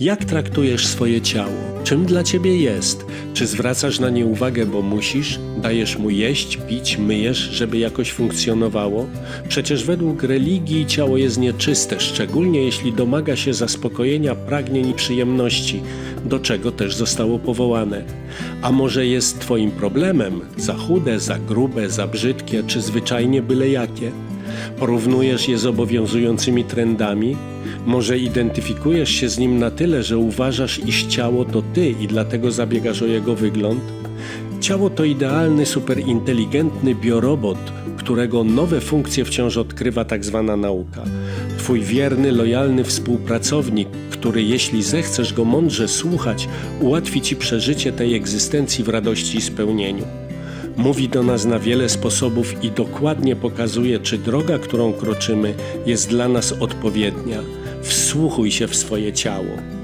Jak traktujesz swoje ciało? Czym dla ciebie jest? Czy zwracasz na nie uwagę, bo musisz? Dajesz mu jeść, pić, myjesz, żeby jakoś funkcjonowało? Przecież według religii ciało jest nieczyste, szczególnie jeśli domaga się zaspokojenia pragnień i przyjemności, do czego też zostało powołane. A może jest twoim problemem za chude, za grube, za brzydkie, czy zwyczajnie byle jakie? Porównujesz je z obowiązującymi trendami? Może identyfikujesz się z nim na tyle, że uważasz, iż ciało to ty i dlatego zabiegasz o jego wygląd? Ciało to idealny, superinteligentny biorobot, którego nowe funkcje wciąż odkrywa tak zwana nauka. Twój wierny, lojalny współpracownik, który jeśli zechcesz go mądrze słuchać, ułatwi ci przeżycie tej egzystencji w radości i spełnieniu. Mówi do nas na wiele sposobów i dokładnie pokazuje, czy droga, którą kroczymy, jest dla nas odpowiednia. Wsłuchuj się w swoje ciało.